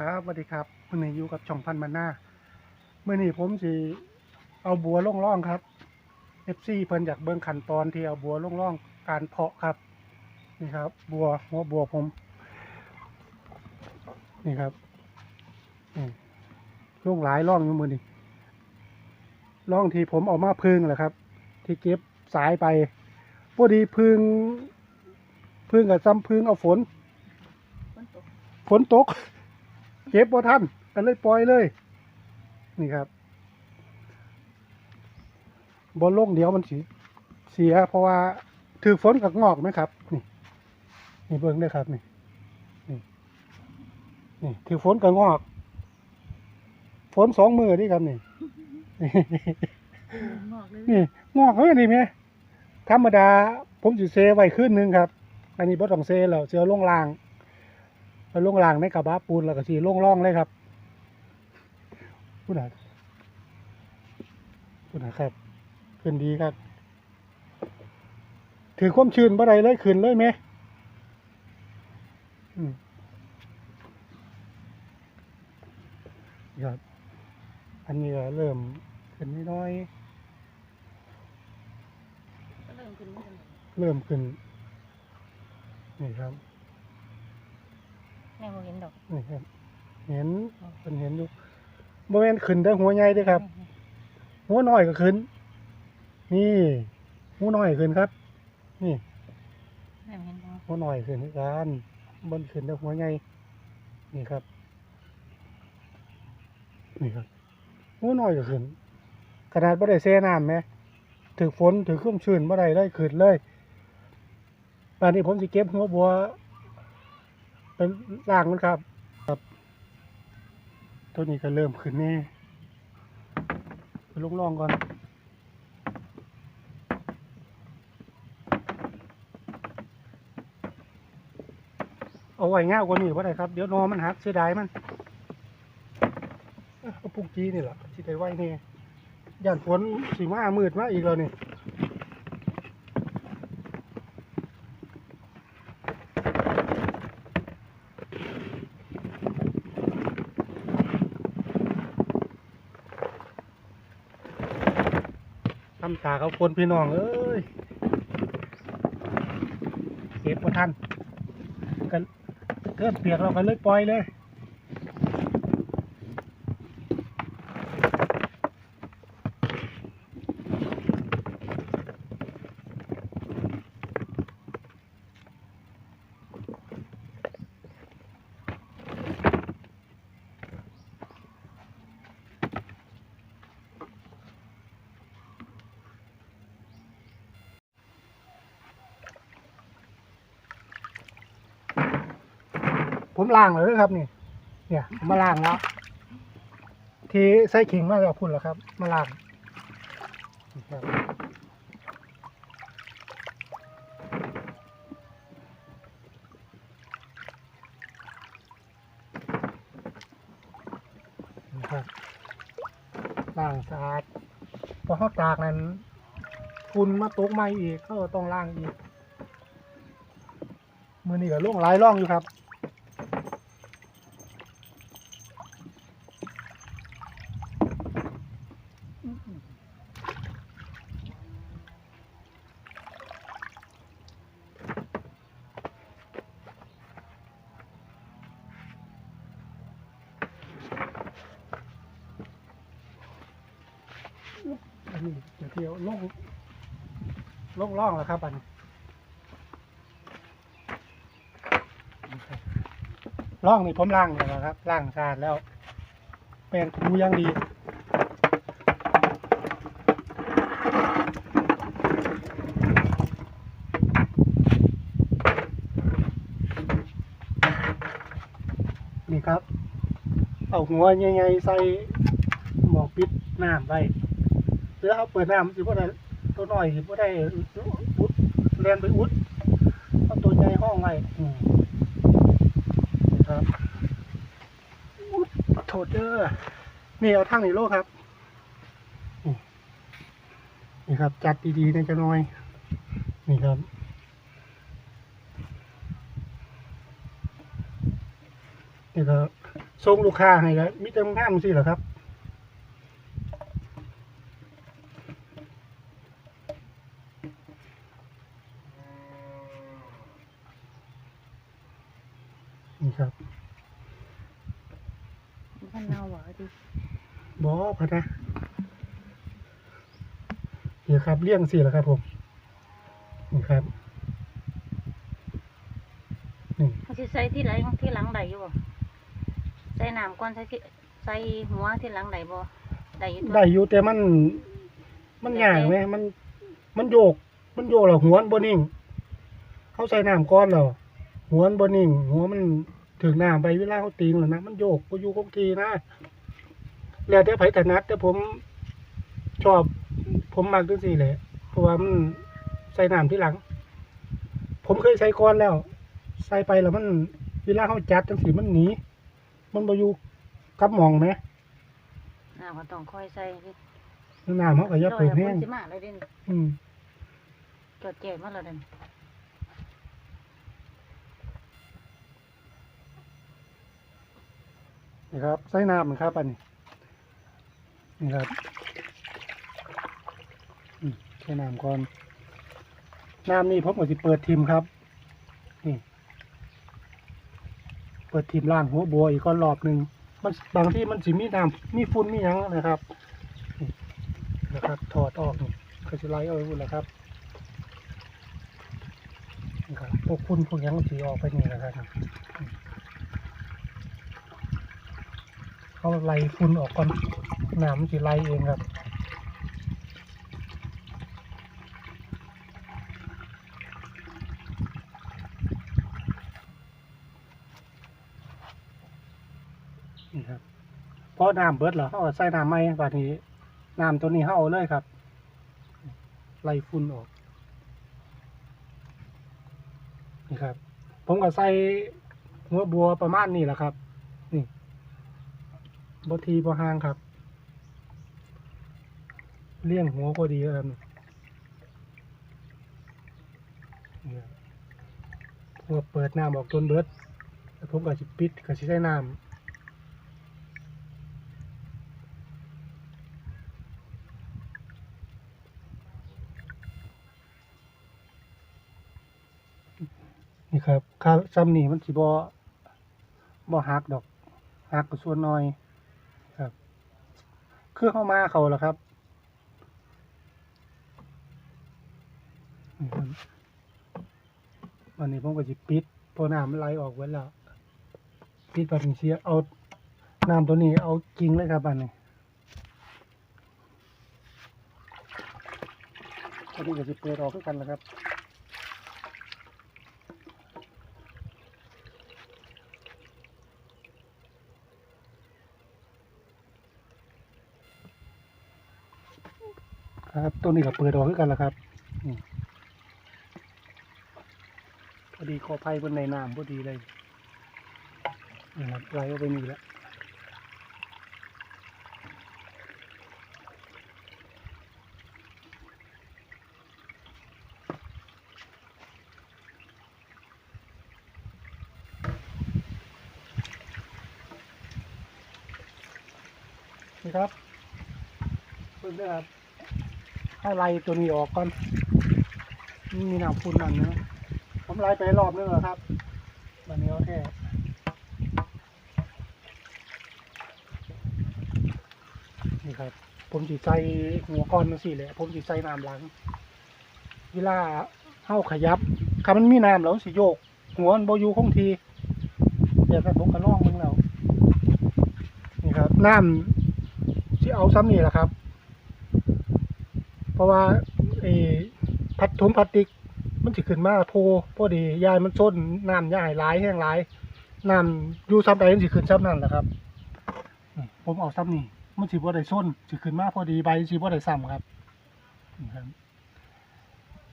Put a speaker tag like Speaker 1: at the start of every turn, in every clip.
Speaker 1: ครับสวัสดีครับมื่อนี้อยู่กับช่องพันมันหน้าเมื่อนี้ผมสิเอาบัวล่องร่องครับเอฟซีเพิ่นอยากเบิ่งขั้นตอนที่เอาบัวล่องร่องการเพาะครับ นี่ครับ บัวหัวบัวผม นี่ครับนี่ล่องหลายร่องอยู่มือนี่ร่องที่ผมเอามาพึ่งแหละครับ ที่เก็บสายไปพอดีพึ่งพึ่งกับซ้ำพึ่งเอาฝน
Speaker 2: ฝนตก
Speaker 1: เก็บบ่ทันก็เลยปล่อยเลย นี่ครับบนลงเดี๋ยวมันสิเสีย เพราะว่าถือฝนกับงอกไหมครับ นี่ นี่เบิ่งได้อครับนี่นี่นี่ถือฝนกับงอก ฝนสองมือนี่ครับนี่นี่
Speaker 2: งอกเลย
Speaker 1: นี่งอกเฮ้ยนี่แม่ธรรมดาผมสิเซไว้ขึ้นหนึงครับ อันนี้บ่ต้องเซแล้วเสือลงล่าง แล้วลงลางในกระบะปูนแล้วก็สิลงร่องเลยครับพูดหน่ะพูดหน่ะครับขึ้นดีครับ ถือความชื้นบ่ได้เลยขึ้นเลยแม่อืมครับอันนี้ก็เริ่มขึ้นน้อยๆ
Speaker 2: ก็เริ่มขึ้นมาแล้ว
Speaker 1: เริ่มขึ้น นี่ครับ
Speaker 2: แม่บ่เห็นดอก
Speaker 1: นี่ครับ เห็นเป็นเห็นอยู่โมเมนขึ้นได้หัวใหญ่เด้วยครับ หัวน้อยก็ขึ้น นี่ หัวน้อยขึ้นครับ นี่
Speaker 2: แม่บ่เห็นดอก
Speaker 1: หัวน้อยขึ้นกันบนขึ้นได้หัวใหญ่นี่ครับ นี่ครับหัวน้อยก็ขึ้น ขนาดบ่ได้แช่น้ำไหมถือฝนถือเครื่องชื้นบ่ได้ได้ขึ้นเลยตอนนี้ผมสิเก็บหัวบัว เป็นล่างมันครับ ครับ ตัวนี้ก็เริ่มขึ้นแนี่ไปลงล่องก่อนเอาไว้ง่ายกว่านี้ว่าได้ครับ เดี๋ยวนอมันหักเสียดายมันเอาปุกจีนี่แหละที่ได้ไว้นี่ย่านฝนสีมามืดมาอีกแล้วนี่ ทำตาเขาคนพี่น้องเอ้ยเก็บมาทันกันเกิดเปียกเราก็เลยปล่อยเลย ผมล้างเลยครับนี่ เนี่ยผมมาล้างแล้วทีใส่ขิงมาจากพุ่นแล้วครับ มาล้างนี่ครับนี่ครับล้างสะอาดพอเขาตากนั้นฝุ่นมาตกมาอีกก็ต้องล้างอีกมือนี่ก็ล่วงหลายร่องอยู่ครับ อันนี้เดี๋ยวเที่ยว ลงลงล่องแล้วครับอันล่องนี่ผมล่างแล้วนะครับล่างสะอาดแล้วแปรงถูยังดีนี่ครับ เอาหัวใหญ่ๆใส่หมอปิดน้ำไว้ หรือเอาเปิดน้ำสิบ่ได้ตัวน้อยสิบ่ได้อุดเรียนไปอุดเอาตัวใหญ่ห้องไว้อืมครับอุดโถดเด้อนี่เอาทั้งนี่โลครับนี่ครับ จัดดีๆในจะน้อยนี่ครับนี่ครับส่งลูกค้าให้ก็มีแต่งามสิเหรอครับ ครับ
Speaker 2: มันเน่าหวะดิ
Speaker 1: บอพะนะนี่ครับเลี่ยงสิเหรอครับผมนี่ครับนี่
Speaker 2: มันสิใส่ที่ไหนที่หลังใดอยู่บ่ใส่น้ำก่อนใส่ที่ใส่หัวที่หลังใดบ่ได้อยู่ตัว
Speaker 1: ได้อยู่แต่มัน มันยากไหมมัน มันโยก มันโยกแล้วหัวมันบนิ่งเขาใส่น้ำก้อนแล้วหัวมันบนิ่ง หัวมัน ถึงน้ำไปเวลาเขาตีงแล้วนะมันโยกก็อยู่คงทีนะแล้วแต่ไผถนัดแต่ผมชอบ ผมมักจังสี่แหละเพราะว่ามันใส่น้ำที่หลัง ผมเคยใส่ก้อนแล้ว ใส่ไปแล้วมัน เวลาเขาจัดจังสีมันหนีมันบอยู่กับหมองไหม
Speaker 2: น้ำก็ต้องค่อยใส่ดิ
Speaker 1: น้ำเขาก็อยับเปิด
Speaker 2: รอ
Speaker 1: แห้
Speaker 2: ให้
Speaker 1: ง
Speaker 2: ฝนสิมาเลยเดิ
Speaker 1: อืม
Speaker 2: จดเจ็ดมาแล้วเดิน
Speaker 1: นี่ครับใส่น้ำมันครับอันนี้นี่ครับใส่น้ำก่อนน้ำนี่ผมก็สิเปิดทิมครับ นี่ เปิดทิมล่างหัวบัวอีกก้อนรอบหนึ่งมันบางที่มันสิมีน้ำมีฝุ่นมียังนะครับนี่นะครับ ถอดออกนี่ก็จะไล่เอาไปหมดแล้วครับนี่ครับพวกฝุ่นพวกยังสีออกไปนี่แหละครับ เขาไล่ฝุ่นออกก่อนหน้ำมันจะไล่เองครับนี่ครับพอน้ำเบิดแล้วเขาใส่น้ำใหม่บัดนี้น้ำตัวนี้เขาเอาเลยครับ ไล่ฝุ่นออก นี่ครับ ผมก็ใส่หัวบัวประมาณนี้แหละครับ บทีบห่างครับ เลี่ยงหัวพอดีครับนี่ครับพอเปิดน้ำออกจนเบิดแล้วผมก็สิปิดก็สิใช้น้ำนี่ครับค่าซ้ำนี่มันสิบ่บ่หักดอกหักก็ส่วนน้อย คือเข้ามาเขาแล้วครับวันนี้ผมก็จะปิดพอน้ำมันไหลออกไว้แล้วปิดปัดเสียเอาน้ำตัวนี้เอาจริงเลยครับอันนี้ตัวนี้ก็จะเปิดออกด้วยกันแล้วครับ ครับตัวนี้ก็เปิดออกด้วยกันแล้วครับพอดีขอไพ่บนในน้ำพอดีเลยนะครับไหลออกไปนี่แล้วนี่ครับเพิ่งได้ครับ ให้ไล่ตัวนี้ออกก่อนนี่มีน้ำฝุ่นนั่นนะผมไล่ไปรอบนึงแล้วครับวันนี้เอาแค่นี่ครับ ผมจีใส่หัวก้อนมาสิแหละผมจีใส่น้ำหลังเวลาเข้าขยับคำมันมีน้ำแล้วสิโยก หัวมันบอยู่คงทีเดี๋ยวผมก็ล่องมึงแล้วนี่ครับน้ำที่เอาซ้ำนี่แหละครับ เพราะว่าไอ้พัดถุงพลาสติก มันสิขึ้นมาโพพอดียายมันส้นน้ำยายหลายแห้งหลายน้ำอยู่ซ้ำใดมันสิขึ้นซ้ำนั่นแหละครับผมเอาซ้ำนี่มันสิบ่ได้ส้นสิขึ้นมาพอดีใบสิบ่ได้ซ้ำครับนี่ครับ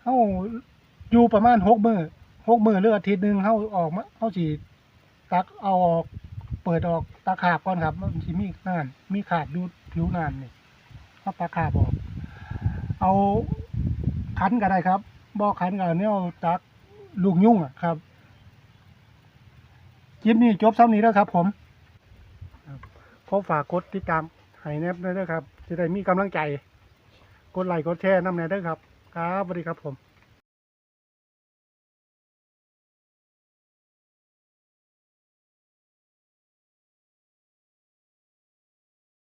Speaker 1: เฮาอยู่ประมาณหกมือหกมือหรืออาทิตย์หนึ่งเฮาออกมาเฮาสิตักเอาออกเปิดออกตาขาบก่อนครับมันสิมีน้ำมีขาดอยู่ผิวน้ำนี่เฮาตาขาบออก เอาขันก็ได้ครับบอกขันก็เนี่ยตักลูกยุ่งอะครับคลิปนี้จบซ้ำนี้แล้วครับ ผมขอฝากกดติดตามให้แนบด้วยนะครับจะได้มีกำลังใจ กดไลค์กดแชร์น้ำแน่เด้อครับ ครับสวัสดีครับผม